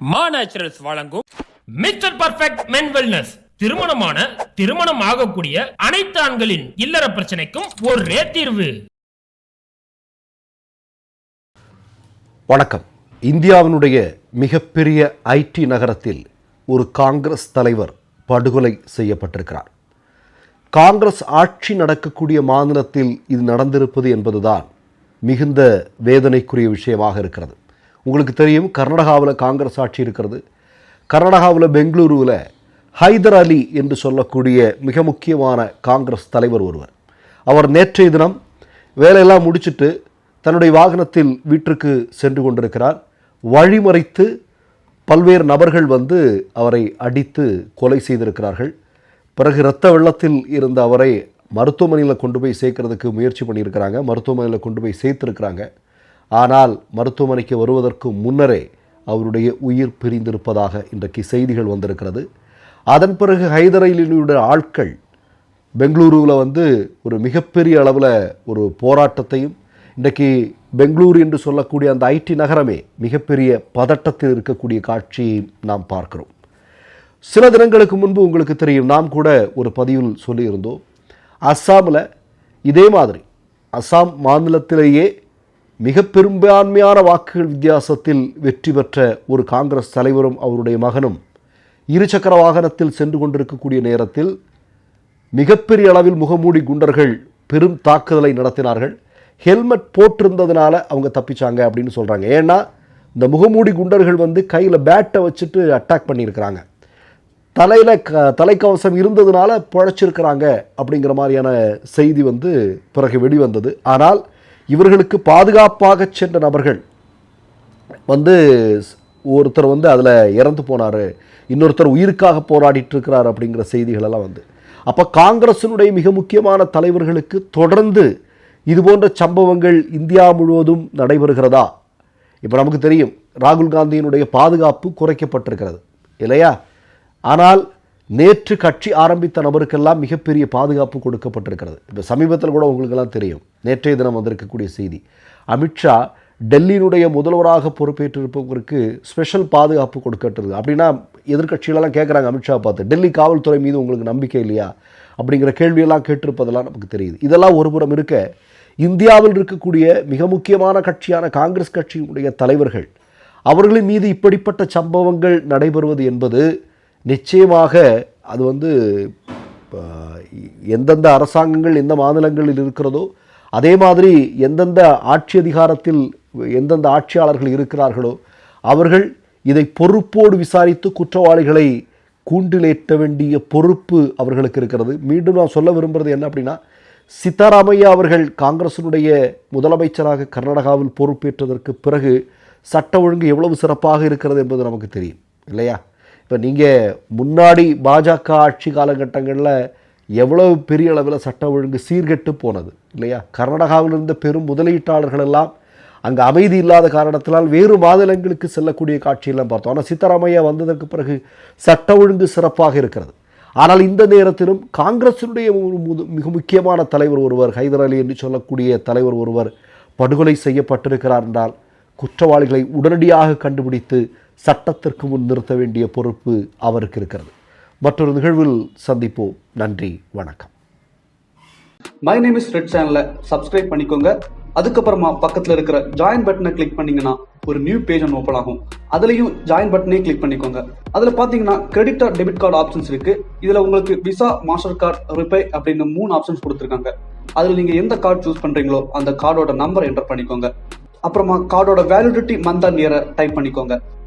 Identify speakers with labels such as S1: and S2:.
S1: மா நேச்சுரல்ஸ் வழங்கும் mister perfect மென் wellness திருமணமான திருமணம் ஆகக்கூடிய அனைத்து ஆண்களின் இல்லற பிரச்சனைக்கும் ஒரே தீர்வு.
S2: வணக்கம். இந்தியாவினுடைய மிகப்பெரிய ஐடி நகரத்தில் ஒரு காங்கிரஸ் தலைவர் படுகொலை செய்யப்பட்டிருக்கிறார். காங்கிரஸ் ஆட்சி நடக்கக்கூடிய மாநிலத்தில் இது நடந்திருப்பது என்பதுதான் மிகுந்த வேதனைக்குரிய விஷயமாக இருக்கிறது. உங்களுக்கு தெரியும் கர்நாடகாவில் காங்கிரஸ் ஆட்சி இருக்கிறது. கர்நாடகாவில் பெங்களூருவில் ஹைதர் அலி என்று சொல்லக்கூடிய மிக முக்கியமான காங்கிரஸ் தலைவர் ஒருவர். அவர் நேற்றைய தினம் வேலையெல்லாம் முடிச்சிட்டு தன்னுடைய வாகனத்தில் வீட்டிற்கு சென்று கொண்டிருக்கிறார். வழிமறைத்து பல்வேறு நபர்கள் வந்து அவரை அடித்து கொலை செய்திருக்கிறார்கள். பிறகு இரத்த வெள்ளத்தில் இருந்த அவரை மருத்துவமனையில் கொண்டு போய் சேர்க்கறதுக்கு முயற்சி பண்ணியிருக்கிறாங்க. மருத்துவமனையில் கொண்டு போய் சேர்த்துருக்கிறாங்க. ஆனால் மருத்துவமனைக்கு வருவதற்கு முன்னரே அவருடைய உயிர் பிரிந்திருப்பதாக இன்றைக்கு செய்திகள் வந்திருக்கிறது. அதன் பிறகு ஹைதர் ஆட்கள் பெங்களூருவில் வந்து ஒரு மிகப்பெரிய அளவில் ஒரு போராட்டத்தையும் இன்றைக்கு பெங்களூர் என்று சொல்லக்கூடிய அந்த ஐடி நகரமே மிகப்பெரிய பதட்டத்தில் இருக்கக்கூடிய காட்சியை நாம் பார்க்கிறோம். சில தினங்களுக்கு முன்பு உங்களுக்கு தெரியும் நாம் கூட ஒரு பதிவில் சொல்லியிருந்தோம். அஸ்ஸாமில் இதே மாதிரி அஸ்ஸாம் மாநிலத்திலேயே மிக பெரும்பான்மையான வாக்குகள் வித்தியாசத்தில் வெற்றி பெற்ற ஒரு காங்கிரஸ் தலைவரும் அவருடைய மகனும் இருசக்கர வாகனத்தில் சென்று கொண்டிருக்கக்கூடிய நேரத்தில் மிகப்பெரிய அளவில் முகமூடி குண்டர்கள் பெரும் தாக்குதலை நடத்தினார்கள். ஹெல்மெட் போட்டிருந்ததுனால அவங்க தப்பிச்சாங்க அப்படின்னு சொல்கிறாங்க ஏன்னா இந்த முகமூடி குண்டர்கள் வந்து கையில் பேட்டை வச்சுட்டு அட்டாக் பண்ணியிருக்கிறாங்க. தலையில் க தலைக்கவசம் இருந்ததுனால பிழைச்சிருக்கிறாங்க அப்படிங்கிற மாதிரியான செய்தி வந்து பிறகு வெளிவந்தது. ஆனால் இவர்களுக்கு பாதுகாப்பாக சென்ற நபர்கள். வந்து ஒருத்தர் வந்து அதில் இறந்து போனார். இன்னொருத்தர் உயிருக்காக போராடிட்டு இருக்கிறார் அப்படிங்கிற செய்திகளெல்லாம் வந்து. அப்போ காங்கிரசினுடைய மிக முக்கியமான தலைவர்களுக்கு தொடர்ந்து இது போன்ற சம்பவங்கள் இந்தியா முழுவதும் நடைபெறுகிறதா? இப்போ நமக்கு தெரியும் ராகுல் காந்தியினுடைய பாதுகாப்பு குறைக்கப்பட்டிருக்கிறது. இல்லையா? ஆனால் நேற்று கட்சி ஆரம்பித்த நபருக்கெல்லாம் மிகப்பெரிய பாதுகாப்பு கொடுக்கப்பட்டிருக்கிறது. இப்போ சமீபத்தில் கூட உங்களுக்கெல்லாம் தெரியும். நேற்றைய தினம் வந்திருக்கக்கூடிய செய்தி. அமித்ஷா டெல்லியினுடைய முதல்வராக பொறுப்பேற்றிருப்பவருக்கு ஸ்பெஷல் பாதுகாப்பு கொடுக்கட்டுறது அப்படின்னா எதிர்க்கட்சிகளெல்லாம் கேட்குறாங்க அமித்ஷா பார்த்து டெல்லி காவல்துறை மீது உங்களுக்கு நம்பிக்கை இல்லையா? அப்படிங்கிற கேள்வியெல்லாம் கேட்டிருப்பதெல்லாம் நமக்கு தெரியுது. இதெல்லாம் ஒருபுறம் இருக்க இந்தியாவில் இருக்கக்கூடிய மிக முக்கியமான கட்சியான காங்கிரஸ் கட்சியினுடைய தலைவர்கள் அவர்களின் மீது இப்படிப்பட்ட சம்பவங்கள் நடைபெறுவது என்பது நிச்சயமாக அது வந்து எந்தெந்த அரசாங்கங்கள் எந்த மாநிலங்களில் இருக்கிறதோ அதே மாதிரி எந்தெந்த ஆட்சி அதிகாரத்தில் எந்தெந்த ஆட்சியாளர்கள் இருக்கிறார்களோ அவர்கள் இதை பொறுப்போடு விசாரித்து குற்றவாளிகளை கூண்டிலேற்ற வேண்டிய பொறுப்பு அவர்களுக்கு இருக்கிறது. மீண்டும் நான் சொல்ல விரும்புகிறது என்ன அப்படின்னா சித்தாராமையா அவர்கள் காங்கிரசினுடைய முதலமைச்சராக கர்நாடகாவில் பொறுப்பேற்றதற்கு பிறகு சட்ட ஒழுங்கு எவ்வளவு சிறப்பாக இருக்கிறது என்பது நமக்கு தெரியும் இல்லையா? இப்போ நீங்கள் முன்னாடி பாஜக ஆட்சி காலகட்டங்களில் எவ்வளவு பெரிய அளவில் சட்ட ஒழுங்கு சீர்கெட்டு போனது இல்லையா? கர்நாடகாவில் இருந்த பெரும் முதலீட்டாளர்கள் எல்லாம் அங்கே அமைதி இல்லாத காரணத்தினால் வேறு மாநிலங்களுக்கு செல்லக்கூடிய காட்சியெல்லாம் பார்த்தோம். ஆனால் சித்தராமையா வந்ததற்கு பிறகு சட்ட ஒழுங்கு சிறப்பாக இருக்கிறது. ஆனால் இந்த நேரத்திலும் காங்கிரசினுடைய ஒரு முது- மிக முக்கியமான தலைவர் ஒருவர் ஹைதர் அலி என்று சொல்லக்கூடிய தலைவர் ஒருவர் படுகொலை செய்யப்பட்டிருக்கிறார் என்றால் குற்றவாளிகளை உடனடியாக கண்டுபிடித்து சட்டத்திற்கு முன் நிறுத்த வேண்டிய பொறுப்பு அவருக்கு இருக்கிறது. மற்றொரு நிகழ்வில் சந்திப்போம். நன்றி வணக்கம்.
S3: மை நேம் இஸ் ரெட் சேனலை சப்ஸ்கிரைப் பண்ணிக்கோங்க. அதுக்கப்புறமா பக்கத்தில் இருக்கிற ஜாயின் பட்டனை கிளிக் பண்ணீங்கன்னா ஒரு நியூ பேஜ் ஒன்று ஓப்பன் ஆகும். அதுலேயும் ஜாயின் பட்டனே கிளிக் பண்ணிக்கோங்க. அதில் பார்த்தீங்கன்னா credit or debit card options இருக்கு. இதில் உங்களுக்கு விசா மாஸ்டர் கார்டு ரிப்பே அப்படின்னு மூணு ஆப்ஷன்ஸ் கொடுத்துருக்காங்க. அதில் நீங்கள் எந்த கார்டு சூஸ் பண்ணுறீங்களோ அந்த கார்டோட நம்பர் என்டர் பண்ணிக்கோங்க. அப்புறமா கார்டோட வேலிடிட்டி மந்த் அண்ட் இயரை டைப் பண்ணிக்கோங்க.